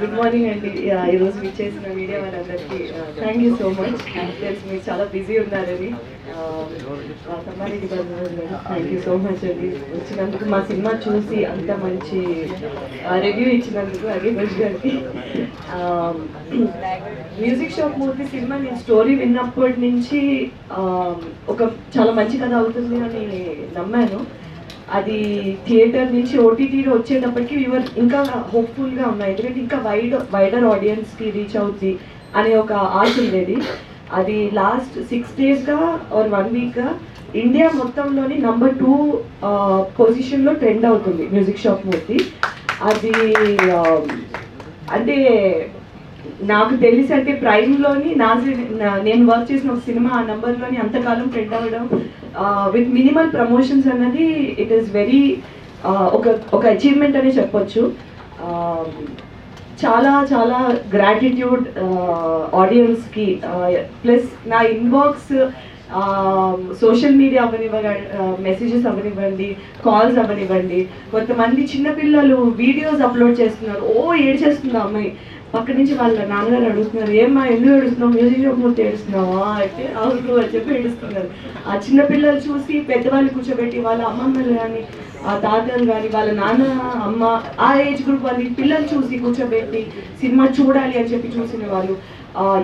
Good morning అండి. ఈరోజు మీ చేసిన మీడియా వాళ్ళందరికీ థ్యాంక్ యూ సో మచ్ తెలుసు మీరు చాలా బిజీ ఉన్నారని థ్యాంక్ యూ సో మచ్ అండి. వచ్చినందుకు మా సినిమా చూసి అంత మంచి uh, రివ్యూ ఇచ్చినందుకు అగేష్ గారికి మ్యూజిక్ షాప్ మూవీ సినిమా నేను స్టోరీ విన్నప్పటి నుంచి um, ఒక చాలా మంచి కథ అవుతుంది అని నమ్మాను. అది థియేటర్ నుంచి ఓటీటీలో వచ్చేటప్పటికి వివర్ ఇంకా హోప్ఫుల్గా ఉన్నాయి ఎందుకంటే ఇంకా వైడ్ వైడర్ ఆడియన్స్కి రీచ్ అవుద్ది అనే ఒక ఆశ ఉండేది. అది లాస్ట్ సిక్స్ డేస్గా ఆర్ వన్ వీక్గా ఇండియా మొత్తంలోని నంబర్ టూ పొజిషన్లో ట్రెండ్ అవుతుంది మ్యూజిక్ షాప్ మూర్తి. అది అంటే నాకు తెలిసి అంటే ప్రైమ్లోని నా- నేను వర్క్ చేసిన ఒక సినిమా ఆ నెంబర్లోని అంతకాలం ట్రెండ్ అవ్వడం విత్ మినిమల్ ప్రమోషన్స్ అన్నది ఇట్ ఈస్ వెరీ ఒక ఒక అచీవ్మెంట్ అని చెప్పొచ్చు. Um, చాలా చాలా గ్రాటిట్యూడ్ ఆడియన్స్కి ప్లస్ నా ఇన్బాక్స్ సోషల్ um, మీడియా అవ్వనివ్వండి మెసేజెస్ uh, అవ్వనివ్వండి కాల్స్ అవ్వనివ్వండి కొంతమంది చిన్నపిల్లలు వీడియోస్ అప్లోడ్ చేస్తున్నారు. ఓ ఏడ్చేస్తుంది ఆ అమ్మాయి. పక్క నుంచి వాళ్ళ నాన్నగారు అడుగుతున్నారు ఏమ్మా ఎందుకు ఏడుస్తున్నావు? మ్యూజిక్ షాప్ మూర్తి ఏడుస్తున్నావా? అయితే అవును అని చెప్పి ఏడుస్తున్నారు. ఆ చిన్నపిల్లలు చూసి పెద్దవాళ్ళు కూర్చోబెట్టి వాళ్ళ అమ్మమ్మలు కానీ ఆ తాతలు కానీ వాళ్ళ నాన్న అమ్మ ఆ ఏజ్ గ్రూప్ వాళ్ళని పిల్లలు చూసి కూర్చోబెట్టి సినిమా చూడాలి అని చెప్పి చూసిన వాళ్ళు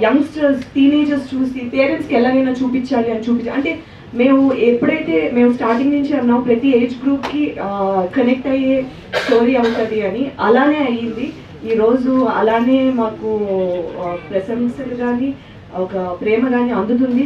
యంగ్స్టర్స్ టీనేజర్స్ చూసి పేరెంట్స్కి ఎలాగైనా చూపించాలి అని చూపించాలి అంటే మేము ఎప్పుడైతే మేము స్టార్టింగ్ నుంచి అన్నాం ప్రతి ఏజ్ గ్రూప్కి కనెక్ట్ అయ్యే స్టోరీ అవుతుంది అని అలానే అయ్యింది. ఈరోజు అలానే మాకు ప్రశంసలు కానీ ఒక ప్రేమ కానీ అందుతుంది.